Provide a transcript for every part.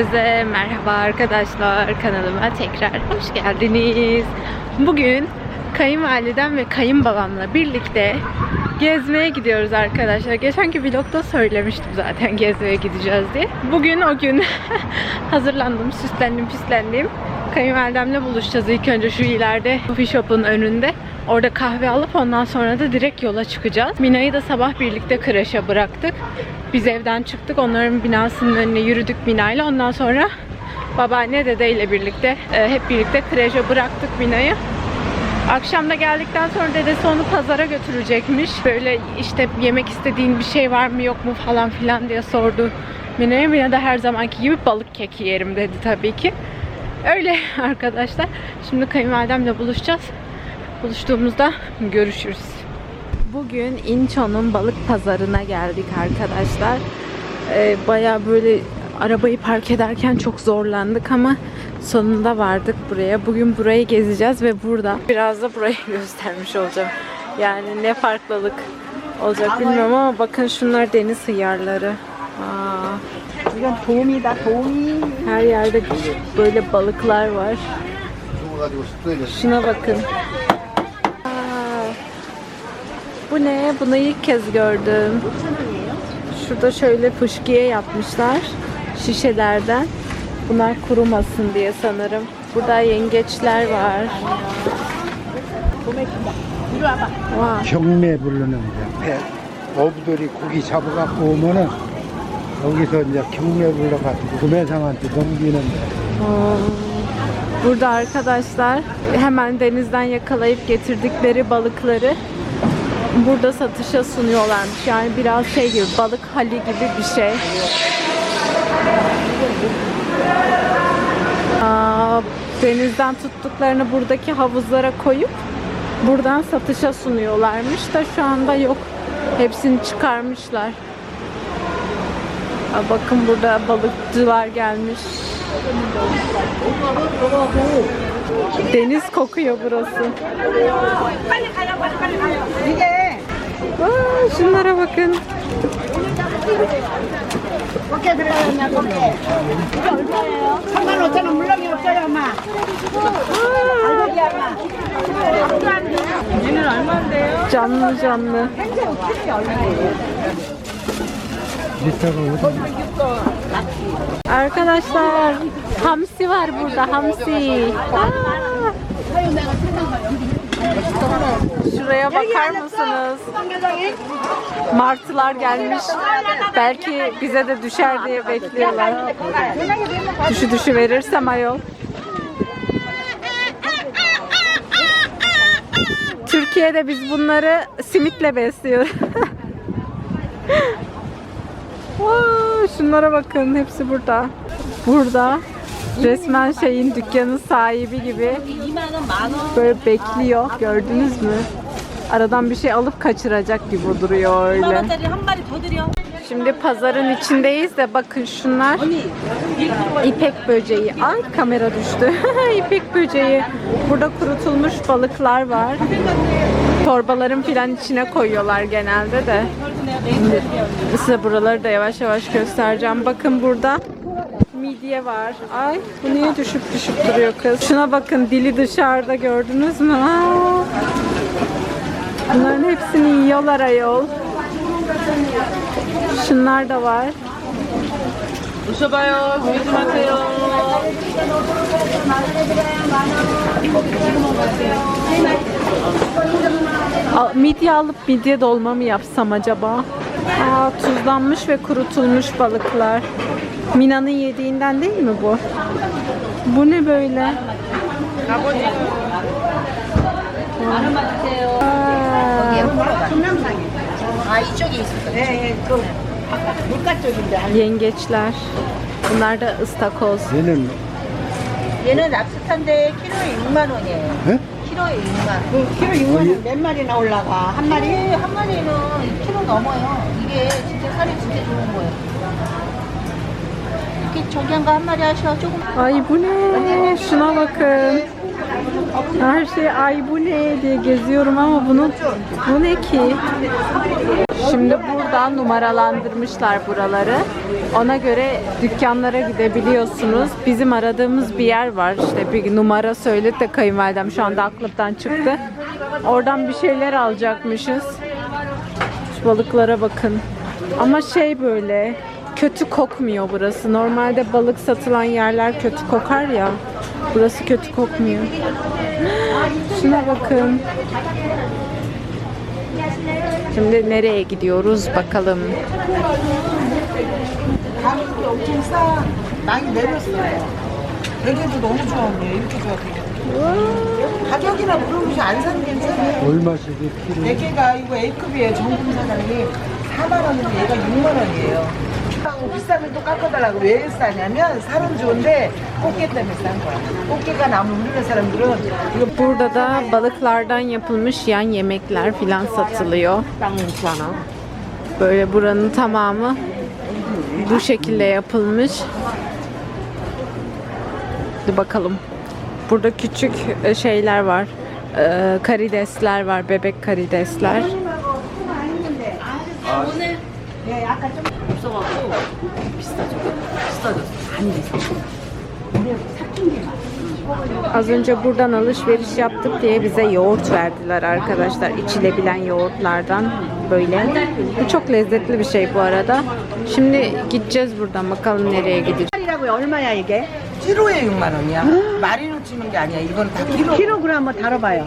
Herkese merhaba arkadaşlar kanalıma tekrar hoş geldiniz. Bugün kayınvalidem ve kayınbabamla birlikte gezmeye gidiyoruz arkadaşlar. Geçenki vlogda söylemiştim zaten gezmeye gideceğiz diye. Bugün o gün hazırlandım, süslendim, püslendim. Kayınvalidemle buluşacağız ilk önce şu ileride coffee shop'un önünde. Orada kahve alıp ondan sonra da direkt yola çıkacağız. Mina'yı da sabah birlikte kreşe bıraktık. Biz evden çıktık. Onların binasının önüne yürüdük Mina'yla. Ondan sonra babaanne dedeyle birlikte e, hep birlikte kreşe bıraktık Mina'yı. Akşam da geldikten sonra dedesi onu pazara götürecekmiş. Böyle işte yemek istediğin bir şey var mı yok mu falan filan diye sordu Mina'ya. Mina da her zamanki gibi balık keki yerim dedi tabii ki. Öyle arkadaşlar. Şimdi kayınvalidemle buluşacağız. Buluştuğumuzda görüşürüz. Bugün İnçon'un balık pazarına geldik arkadaşlar. Ee, Baya böyle arabayı park ederken çok zorlandık ama sonunda vardık buraya. Bugün burayı gezeceğiz ve burada biraz da burayı göstermiş olacağım. Yani ne farklılık olacak bilmiyorum ama bakın şunlar deniz hıyarları. Aa, 이건 도움이다 도움이 her yerde böyle balıklar var. 가지고 숙소에 Şuna bakın. Aa, bu ne? Bunu ilk kez gördüm. Şurada şöyle fışkiye yapmışlar şişelerden. Bunlar kurumasın diye sanırım. Burada yengeçler var. 이리 와봐 Vay. 경매 부르는 이제 배 어부들이 고기 잡아갖고 오면은 여기서 이제 경매 불러가지고 구매상한테 넘기는 Aa, Burada arkadaşlar hemen denizden yakalayıp getirdikleri balıkları burada satışa sunuyorlarmış. Yani biraz şey gibi balık hali gibi bir şey. Aa, denizden tuttuklarını buradaki havuzlara koyup buradan satışa sunuyorlarmış da şu anda yok. Hepsini çıkarmışlar. Bakın burada balıkçılar gelmiş. Deniz kokuyor burası. Aa, şunlara bakın. Canlı canlı. Arkadaşlar hamsi var burada hamsi. Şuraya bakar mısınız? Martılar gelmiş. Belki bize de düşer diye bekliyorlar. Düşü düşü verirsem ayol. Türkiye'de biz bunları simitle besliyoruz. Wow, şunlara bakın hepsi burada. Burada resmen şeyin dükkanın sahibi gibi böyle bekliyor. Gördünüz mü? Aradan bir şey alıp kaçıracak gibi duruyor öyle. Şimdi pazarın içindeyiz de bakın şunlar ipek böceği. Ay kamera düştü. ipek böceği. Burada kurutulmuş balıklar var. Torbaların filan içine koyuyorlar genelde de. Size buraları da yavaş yavaş göstereceğim. Bakın burada midye var. Ay bu niye düşüp düşüp duruyor kız? Şuna bakın dili dışarıda gördünüz mü? Aa, bunların hepsini yiyorlar ayol. Şunlar da var. 오셔봐요. 구매 좀 하세요. Al- Midye alıp midye dolma mı yapsam acaba? Aa, tuzlanmış ve kurutulmuş balıklar. Mina'nın yediğinden değil mi bu? Bu ne böyle? Aa, 아 이쪽에 있었어 예예 그 물가 쪽인데 yengeçler. Bunlar da ıstakoz. 얘는 얘는 랍스타인데 키로에 6만 원이에요. 에? 키로에 6만. 그 키로 6만 원 몇 마리나 올라가 한 마리 이게 한 마리는 2kg 넘어요. 이게 진짜 살이 진짜 좋은 거예요. 이렇게 저기 한 거 한 마리 하셔 조금. Ay bu ne? Şuna bakın. Her şey ay bu ne diye geziyorum ama bunu bu ne ki? Şimdi buradan numaralandırmışlar buraları. Ona göre dükkanlara gidebiliyorsunuz. Bizim aradığımız bir yer var. İşte bir numara söyledi de kayınvalidem şu anda aklımdan çıktı. Oradan bir şeyler alacakmışız. Şu balıklara bakın. Ama şey böyle kötü kokmuyor burası. Normalde balık satılan yerler kötü kokar ya. Burası kötü kokmuyor. Şuna bakın. Şimdi nereye gidiyoruz bakalım. 가격이 엄청 싸. 많이 내렸어요. 되게도 너무 좋았네요. 이렇게 좋아 되게. 가격이나 물어보시 안 사는 게 괜찮아요. 얼마씩이 키로? 4개가 이거 A급이에요. 정금 사장님. 4만 원인데 얘가 6만 원이에요. 비싸면 또 깎아달라고 왜 싸냐면 살은 좋은데 꽃게 때문에 싼 거야. 꽃게가 나무 우리는 사람들은 이거 Burada da balıklardan yapılmış yan yemekler filan satılıyor. Böyle buranın tamamı bu şekilde yapılmış. Hadi bakalım. Burada küçük e, şeyler var. Ee, karidesler var, bebek karidesler. Az önce buradan alışveriş yaptık diye bize yoğurt verdiler arkadaşlar. İçilebilen yoğurtlardan böyle. Bu çok lezzetli bir şey bu arada. Şimdi gideceğiz buradan bakalım nereye gideceğiz. 이라고요. 얼마야 이게? 키로에 6만 원이야. 마리로 치는 게 아니야. 이건 다 키로. 킬로그램 한번 다뤄봐요.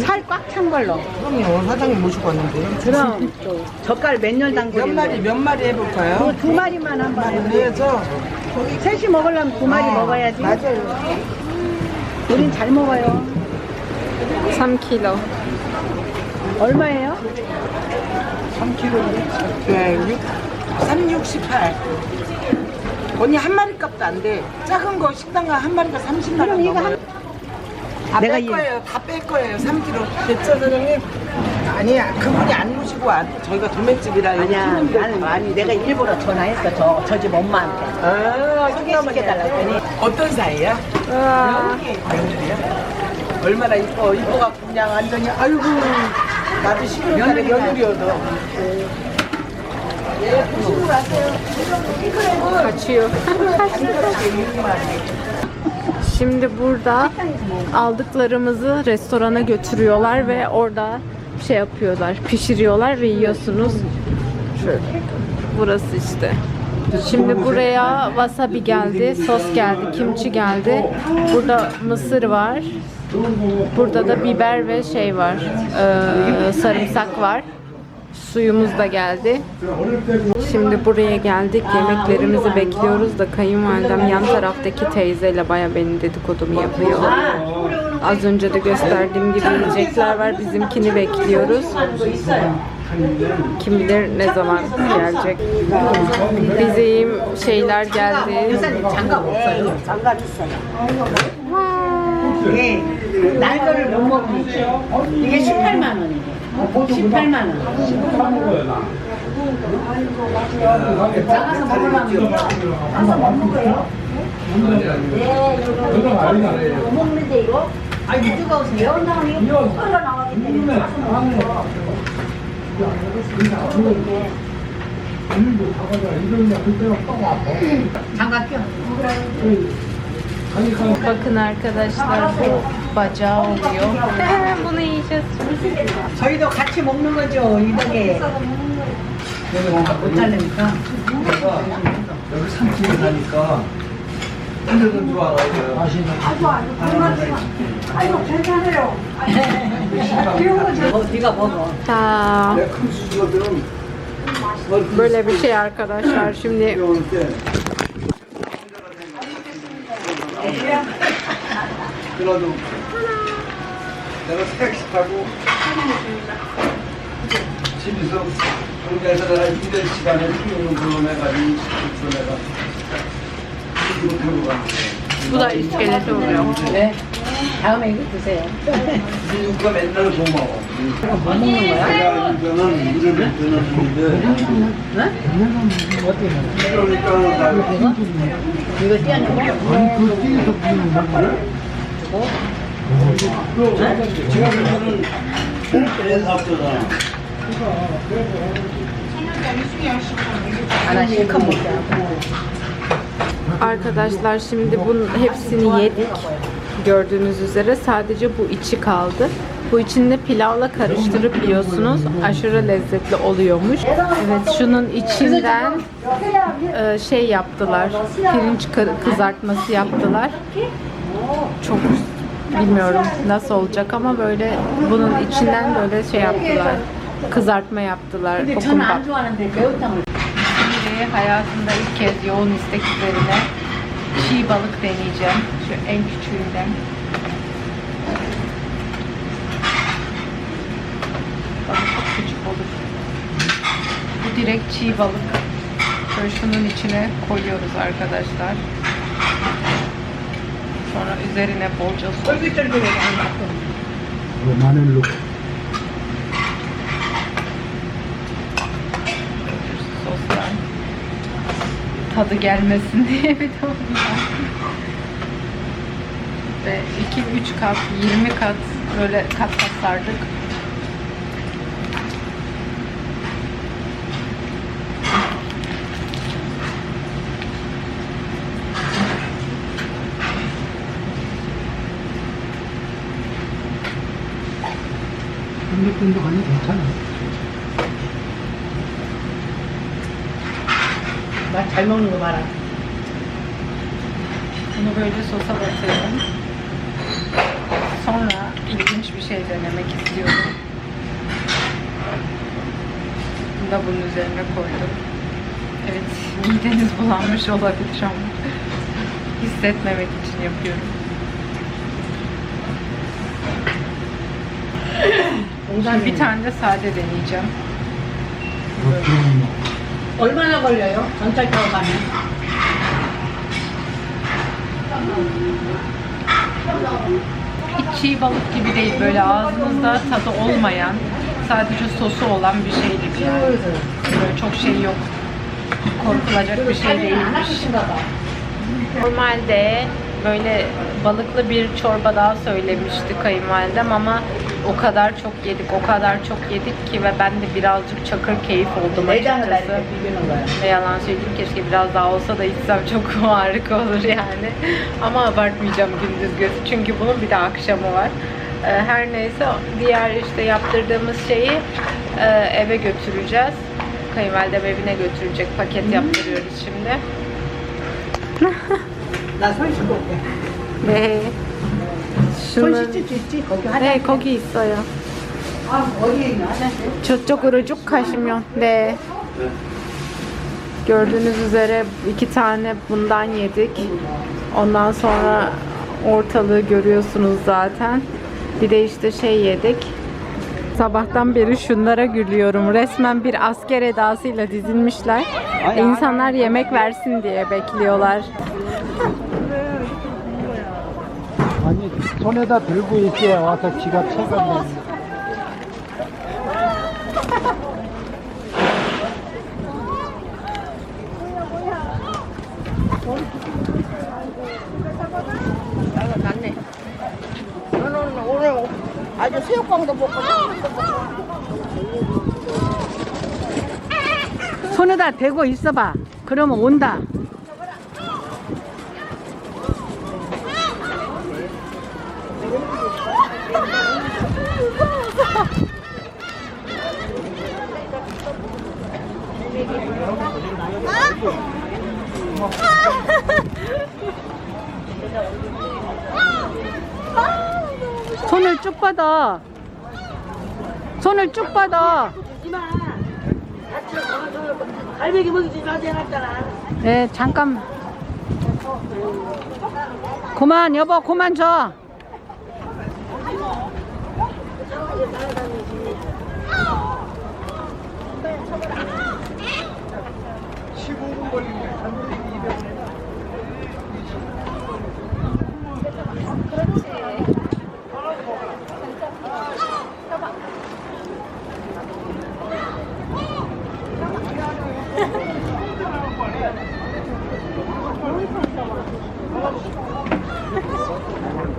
살 꽉 찬 걸로. 형이 오늘 사장님 모시고 왔는데. 그럼 젓갈 몇년 몇 담그는 마리 몇 마리 해볼까요? 두 마리만 한 번. 그래서 셋이 먹으려면 두 마리 먹어야지. 맞아요. 우린 잘 먹어요. 3kg. 얼마예요? 3kg. 네, 6, 3, 6, 18. 언니 한 마리 값도 안 돼. 작은 거 식당 가한 마리가 30만 원 넘어요. 다 내가 뺄 이- 거예요. 다 뺄 거예요. 3kg. 됐죠, 사장님? 아니야. 그분이 안 모시고 와. 저희가 도매집이라. 아니야, 나는 아니 내가 일부러 전화했어 저 저 집 엄마한테. 아, 소개시켜달라고 했더니 어떤 사이야? 며느리야? 얼마나 이뻐. 이뻐갖고 그냥 완전히, 아이고. 나도 11월달에 며느리여도. Kaçıyor. Şimdi burada aldıklarımızı restorana götürüyorlar ve orada şey yapıyorlar, pişiriyorlar ve yiyorsunuz. Şöyle. Burası işte. Şimdi buraya wasabi geldi, sos geldi, kimchi geldi. Burada mısır var. Burada da biber ve şey var. sarımsak var. Suyumuz da geldi. Şimdi buraya geldik. Yemeklerimizi bekliyoruz da kayınvalidem yan taraftaki teyzeyle baya benim dedikodumu yapıyor. Az önce de gösterdiğim gibi yiyecekler var. Bizimkini bekliyoruz. Kim bilir ne zaman gelecek. Bizim şeyler geldi. 장 18만 원. 작아서 먹으려면 가서 먹는 거예요? 네, 이거 못 먹는데 이거? 아니 뜨거워서 매운다면 이거 푹 흘러나왔기 때문에 가서 먹는 거. 장갑 껴. Bakın arkadaşlar bu bacağı oluyor. Bunu yiyeceğiz. 저희도 같이 먹는 거죠 이 덕에 못 자르니까 여기 삼층에 사니까 힘들던 줄 알아요. 어, 네가 먹어 Ta 큰 수저들은 böyle bir şey arkadaşlar. Şimdi 그래도 내가 택시타고 집에서 경제에서 내가 이들 시간에 중요한 그런 애가 20분 내가 이분 타고 가는데 da iskeleti oluyor. 네 다음에 이거 드세요 누가 맨날 고마워. 뭐 먹는 거야? 내가 이거는 물을 드는데 그러니까 나 이거 띄어내고 제가 보면은 그래서 앞서다. 하나 실컷 먹자. Arkadaşlar şimdi bunun hepsini yedik. Gördüğünüz üzere sadece bu içi kaldı. Bu içinde pilavla karıştırıp yiyorsunuz. Aşırı lezzetli oluyormuş. Evet şunun içinden e, şey yaptılar. Pirinç kı- kızartması yaptılar. Çok bilmiyorum nasıl olacak ama böyle bunun içinden böyle şey yaptılar. Kızartma yaptılar. 근 Şimdi hayatımda ilk kez yoğun istek üzerine çiğ balık deneyeceğim. Şu en küçüğünden. Bana çok küçük olur. Bu direkt çiğ balık. Şöyle şunun içine koyuyoruz arkadaşlar. Sonra üzerine bolca sos. 그마 Tadı gelmesin diye bir de ondan. Ve 2-3 kat, 20 kat böyle kat kat sardık. 쫀득쫀득하니 괜찮아. Elma unu var. Bunu böyle sosa batıyorum. Sonra ilginç bir şey denemek istiyorum. Da bunun üzerine koydum. Evet, mideniz bulanmış olabilir ama hissetmemek için yapıyorum. Şimdi bir tane de sade deneyeceğim. Böyle. 얼마나 걸려요? 전철 타고 가면? Hiç çiğ balık gibi değil, böyle ağzınızda tadı olmayan, sadece sosu olan bir şeydi yani. Böyle çok şey yok. Korkulacak bir şey değilmiş. Normalde böyle balıklı bir çorba daha söylemişti kayınvalidem ama o kadar çok yedik, o kadar çok yedik ki ve ben de birazcık çakır keyif oldum açıkçası. Ne yalan söyleyeyim keşke biraz daha olsa da içsem çok harika olur yani. Ama abartmayacağım gündüz gözü çünkü bunun bir de akşamı var. Ee, her neyse diğer işte yaptırdığımız şeyi e, eve götüreceğiz. Kayınvalidem evine götürecek paket hmm. yaptırıyoruz şimdi. Nasıl çok 손 şunun... 씻을 수 있지? 거기 네, 화장실. 거기 있어요. 아, 어디에 있나 화장실? 저쪽으로 쭉 가시면 네. Gördüğünüz üzere iki tane bundan yedik. Ondan sonra ortalığı görüyorsunuz zaten. Bir de işte şey yedik. Sabahtan beri şunlara gülüyorum. Resmen bir asker edasıyla dizilmişler. İnsanlar yemek versin diye bekliyorlar. 손에다 들고 있어야 와서 지가 채가 너는 오늘 아주 새우깡도 먹고 손에다 대고 있어봐. 그러면 온다. 쭉 뻗어. 손을 쭉 뻗어. 갈매기 먹이지 마세요 놨잖아. 네, 잠깐. 그만, 여보, 그만 줘. 빨리 쳐버려.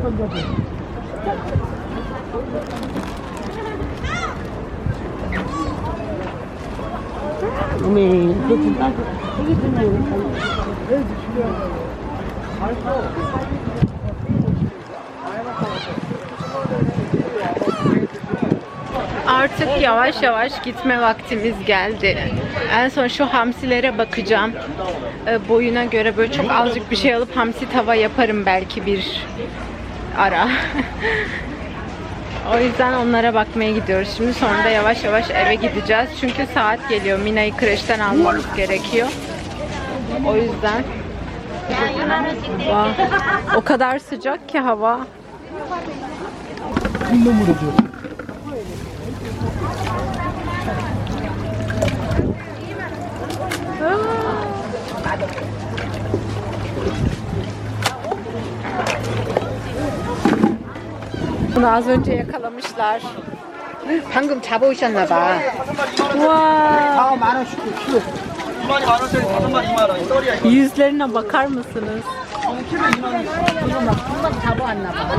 gönderdi. Amin. Götür bak. Artık yavaş yavaş gitme vaktimiz geldi. En son şu hamsilere bakacağım. Ee, boyuna göre böyle çok azıcık bir şey alıp hamsi tava yaparım belki bir ara. o yüzden onlara bakmaya gidiyoruz. Şimdi sonra da yavaş yavaş eve gideceğiz. Çünkü saat geliyor. Mina'yı kreşten almamız gerekiyor. O yüzden o kadar sıcak ki hava. Bunu az önce yakalamışlar. 방금 잡아오셨나 봐. Wow. 만 원씩 키로. 두 마리 만 원짜리 다섯 마리 2만 원. 썰이야. Yüzlerine bakar mısınız? 잡아왔나 봐.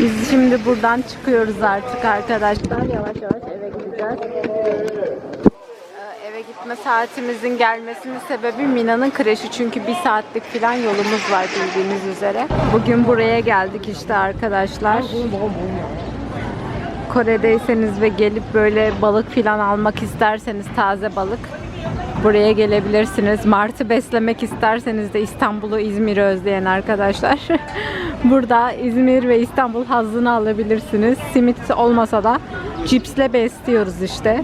Biz şimdi buradan çıkıyoruz artık arkadaşlar. Yavaş yavaş eve gideceğiz. Eve gitme saatimizin gelmesinin sebebi Mina'nın kreşi. Çünkü bir saatlik falan yolumuz var bildiğiniz üzere. Bugün buraya geldik işte arkadaşlar. Kore'deyseniz ve gelip böyle balık falan almak isterseniz taze balık buraya gelebilirsiniz. Martı beslemek isterseniz de İstanbul'u, İzmir'i özleyen arkadaşlar. Burada İzmir ve İstanbul hazzını alabilirsiniz. Simit olmasa da cipsle besliyoruz işte.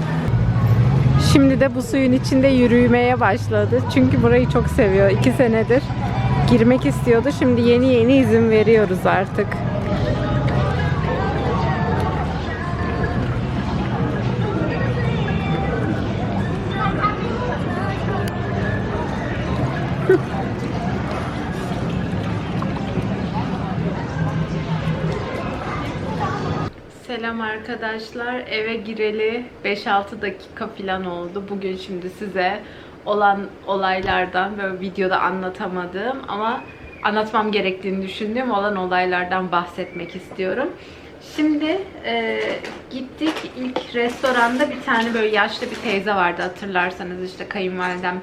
Şimdi de bu suyun içinde yürümeye başladı. Çünkü burayı çok seviyor. iki senedir girmek istiyordu. Şimdi yeni yeni izin veriyoruz artık. Selam arkadaşlar. Eve gireli 5-6 dakika falan oldu. Bugün şimdi size olan olaylardan böyle videoda anlatamadığım ama anlatmam gerektiğini düşündüğüm olan olaylardan bahsetmek istiyorum. Şimdi e, gittik ilk restoranda bir tane böyle yaşlı bir teyze vardı hatırlarsanız işte kayınvalidem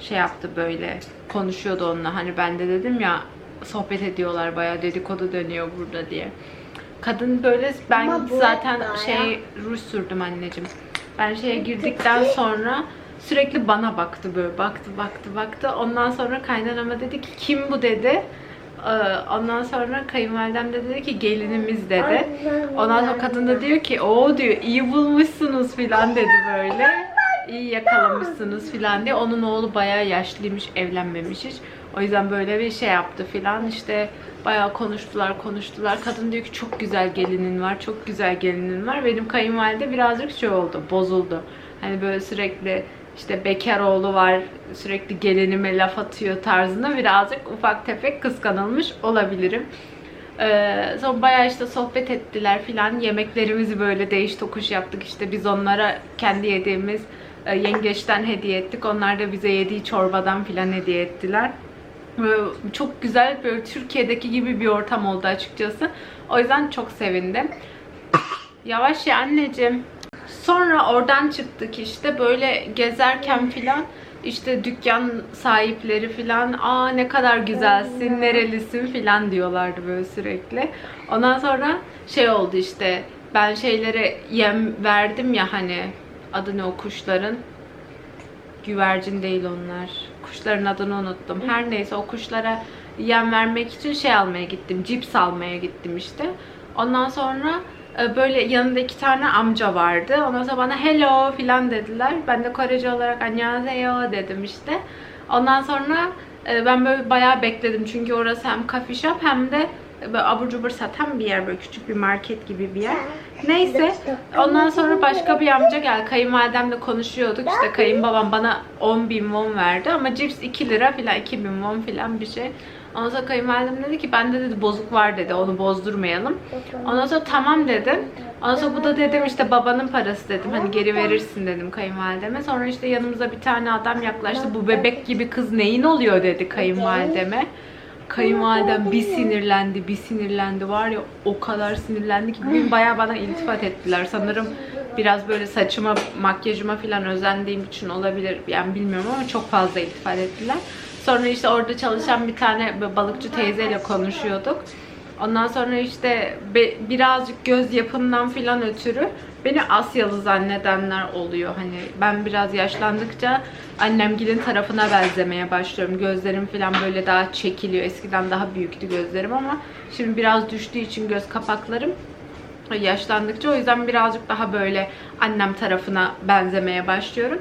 şey yaptı böyle konuşuyordu onunla hani ben de dedim ya sohbet ediyorlar bayağı dedikodu dönüyor burada diye. Kadın böyle ben Ama bu zaten bayağı- şey ruj sürdüm anneciğim. Ben şeye girdikten sonra sürekli bana baktı böyle baktı baktı baktı. Ondan sonra kaynanama dedi ki kim bu dedi. Ee, Ondan sonra kayınvalidem de dedi ki gelinimiz dedi. Ondan sonra kadın da diyor ki o diyor iyi bulmuşsunuz filan dedi böyle. İyi yakalamışsınız filan diye. Onun oğlu bayağı yaşlıymış, evlenmemiş hiç. O yüzden böyle bir şey yaptı filan. İşte bayağı konuştular, konuştular. Kadın diyor ki çok güzel gelinin var, çok güzel gelinin var. Benim kayınvalide birazcık şey oldu, bozuldu. Hani böyle sürekli işte bekar oğlu var, sürekli gelinime laf atıyor tarzında birazcık ufak tefek kıskanılmış olabilirim. Ee, sonra bayağı işte sohbet ettiler filan. Yemeklerimizi böyle değiş tokuş yaptık. İşte biz onlara kendi yediğimiz e, yengeçten hediye ettik. Onlar da bize yediği çorbadan filan hediye ettiler. Çok güzel böyle Türkiye'deki gibi bir ortam oldu açıkçası. O yüzden çok sevindim. Yavaş ya anneciğim. Sonra oradan çıktık işte böyle gezerken filan işte dükkan sahipleri filan aa ne kadar güzelsin, nerelisin filan diyorlardı böyle sürekli. Ondan sonra şey oldu işte ben şeylere yem verdim ya hani adı ne o kuşların güvercin değil onlar. Kuşların adını unuttum. Her neyse o kuşlara yem vermek için şey almaya gittim. Cips almaya gittim işte. Ondan sonra e, böyle yanında iki tane amca vardı. Ondan sonra bana hello filan dediler. Ben de Korece olarak annyeonghaseyo dedim işte. Ondan sonra e, ben böyle bayağı bekledim. Çünkü orası hem coffee shop hem de böyle abur cubur satan bir yer. Böyle küçük bir market gibi bir yer. Neyse. Ondan sonra başka bir amca geldi. Kayınvalidemle konuşuyorduk. İşte kayınbabam bana 10 bin won verdi. Ama cips 2 lira filan 2 bin won filan bir şey. Ondan sonra kayınvalidem dedi ki bende dedi bozuk var dedi. Onu bozdurmayalım. Ondan sonra tamam dedim. Ondan sonra bu da dedim işte babanın parası dedim. Hani geri verirsin dedim kayınvalideme. Sonra işte yanımıza bir tane adam yaklaştı. Bu bebek gibi kız neyin oluyor dedi kayınvalideme. Kayınvalidem bir sinirlendi, bir sinirlendi var ya o kadar sinirlendi ki bugün bayağı bana iltifat ettiler. Sanırım biraz böyle saçıma, makyajıma falan özendiğim için olabilir. Yani bilmiyorum ama çok fazla iltifat ettiler. Sonra işte orada çalışan bir tane balıkçı teyzeyle konuşuyorduk. Ondan sonra işte birazcık göz yapımdan filan ötürü beni Asyalı zannedenler oluyor. Hani ben biraz yaşlandıkça annemgilin tarafına benzemeye başlıyorum. Gözlerim filan böyle daha çekiliyor. Eskiden daha büyüktü gözlerim ama şimdi biraz düştüğü için göz kapaklarım yaşlandıkça o yüzden birazcık daha böyle annem tarafına benzemeye başlıyorum.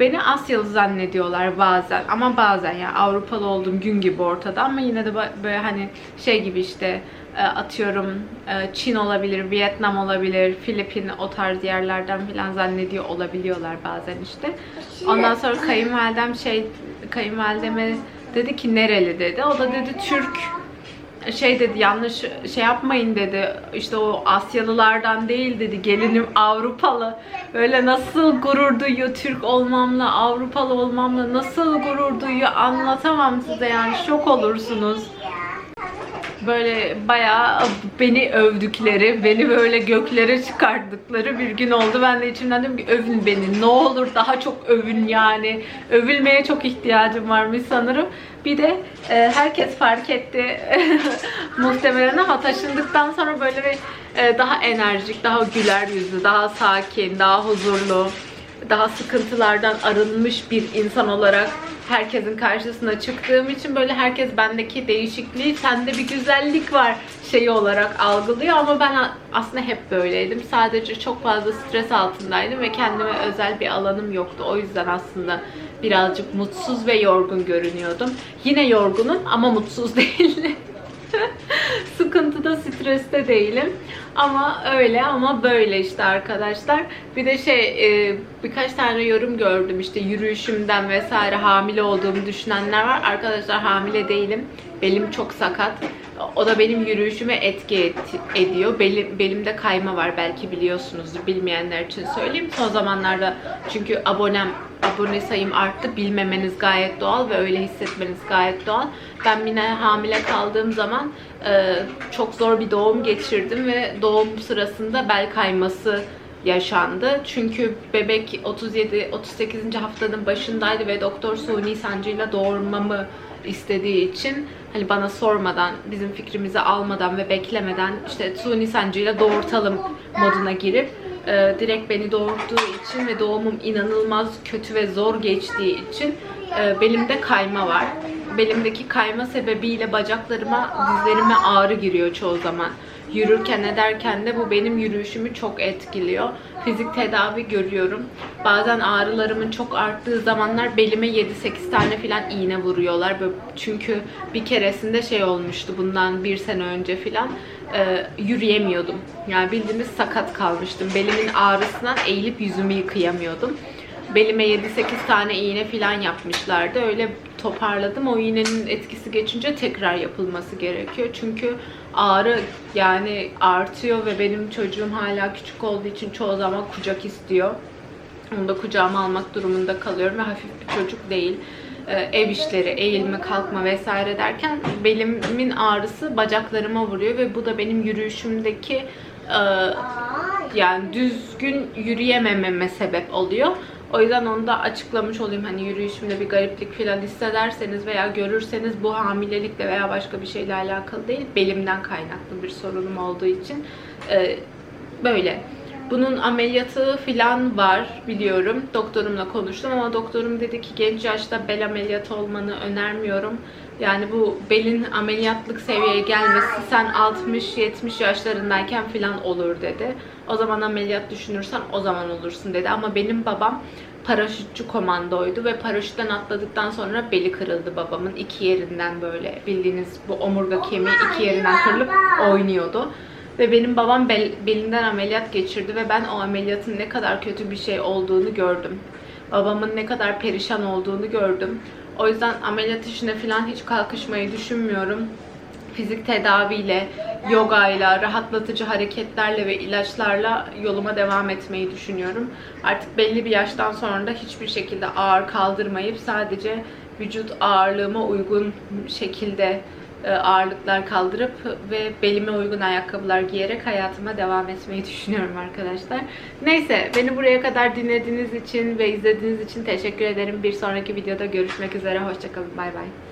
Beni Asyalı zannediyorlar bazen ama bazen ya Avrupalı olduğum gün gibi ortada ama yine de böyle hani şey gibi işte atıyorum e, Çin olabilir, Vietnam olabilir, Filipin o tarz yerlerden falan zannediyor olabiliyorlar bazen işte. Ondan sonra kayınvalidem şey kayınvalideme dedi ki nereli? dedi. O da dedi Türk. Şey dedi yanlış şey yapmayın dedi. İşte o Asyalılardan değil dedi gelinim Avrupalı. Böyle nasıl gurur duyuyor Türk olmamla Avrupalı olmamla nasıl gurur duyuyor anlatamam size yani şok olursunuz böyle bayağı beni övdükleri, beni böyle göklere çıkarttıkları bir gün oldu. Ben de içimden dedim ki övün beni. Ne olur daha çok övün yani. Övülmeye çok ihtiyacım varmış sanırım. Bir de e, herkes fark etti muhtemelen ama taşındıktan sonra böyle bir e, daha enerjik, daha güler yüzlü, daha sakin, daha huzurlu, daha sıkıntılardan arınmış bir insan olarak herkesin karşısına çıktığım için böyle herkes bendeki değişikliği sende bir güzellik var şeyi olarak algılıyor ama ben aslında hep böyleydim. Sadece çok fazla stres altındaydım ve kendime özel bir alanım yoktu. O yüzden aslında birazcık mutsuz ve yorgun görünüyordum. Yine yorgunum ama mutsuz değilim. Sıkıntıda, streste değilim. Ama öyle ama böyle işte arkadaşlar. Bir de şey e, birkaç tane yorum gördüm işte yürüyüşümden vesaire hamile olduğumu düşünenler var. Arkadaşlar hamile değilim. Belim çok sakat. O da benim yürüyüşüme etki et- ediyor. Belim, belimde kayma var belki biliyorsunuzdur. Bilmeyenler için söyleyeyim. Son zamanlarda çünkü abonem abone sayım arttı. Bilmemeniz gayet doğal ve öyle hissetmeniz gayet doğal. Ben yine hamile kaldığım zaman çok zor bir doğum geçirdim ve doğum sırasında bel kayması yaşandı. Çünkü bebek 37 38. haftanın başındaydı ve doktor suni sancıyla doğurmamı istediği için hani bana sormadan, bizim fikrimizi almadan ve beklemeden işte suni sancıyla doğurtalım moduna girip e, direkt beni doğurduğu için ve doğumum inanılmaz kötü ve zor geçtiği için e, belimde kayma var. Belimdeki kayma sebebiyle bacaklarıma, dizlerime ağrı giriyor çoğu zaman. Yürürken ederken de bu benim yürüyüşümü çok etkiliyor. Fizik tedavi görüyorum. Bazen ağrılarımın çok arttığı zamanlar belime 7-8 tane falan iğne vuruyorlar. Çünkü bir keresinde şey olmuştu bundan bir sene önce falan e, yürüyemiyordum. Yani bildiğimiz sakat kalmıştım. Belimin ağrısından eğilip yüzümü yıkayamıyordum. Belime 7-8 tane iğne falan yapmışlardı. Öyle toparladım. O iğnenin etkisi geçince tekrar yapılması gerekiyor. Çünkü ağrı yani artıyor ve benim çocuğum hala küçük olduğu için çoğu zaman kucak istiyor. Onu da kucağıma almak durumunda kalıyorum ve hafif bir çocuk değil. Ee, ev işleri, eğilme, kalkma vesaire derken belimin ağrısı bacaklarıma vuruyor ve bu da benim yürüyüşümdeki e, yani düzgün yürüyemememe sebep oluyor. O yüzden onu da açıklamış olayım. Hani yürüyüşümde bir gariplik falan hissederseniz veya görürseniz bu hamilelikle veya başka bir şeyle alakalı değil. Belimden kaynaklı bir sorunum olduğu için e, böyle. Bunun ameliyatı filan var biliyorum. Doktorumla konuştum ama doktorum dedi ki genç yaşta bel ameliyatı olmanı önermiyorum. Yani bu belin ameliyatlık seviyeye gelmesi sen 60-70 yaşlarındayken filan olur dedi. O zaman ameliyat düşünürsen o zaman olursun dedi. Ama benim babam paraşütçü komandoydu ve paraşütten atladıktan sonra beli kırıldı babamın iki yerinden böyle bildiğiniz bu omurga kemiği iki yerinden kırılıp oynuyordu. Ve benim babam bel- belinden ameliyat geçirdi ve ben o ameliyatın ne kadar kötü bir şey olduğunu gördüm. Babamın ne kadar perişan olduğunu gördüm. O yüzden ameliyat işine falan hiç kalkışmayı düşünmüyorum. Fizik tedaviyle, yogayla, rahatlatıcı hareketlerle ve ilaçlarla yoluma devam etmeyi düşünüyorum. Artık belli bir yaştan sonra da hiçbir şekilde ağır kaldırmayıp sadece vücut ağırlığıma uygun şekilde ağırlıklar kaldırıp ve belime uygun ayakkabılar giyerek hayatıma devam etmeyi düşünüyorum arkadaşlar. Neyse beni buraya kadar dinlediğiniz için ve izlediğiniz için teşekkür ederim. Bir sonraki videoda görüşmek üzere. Hoşçakalın. Bay bay.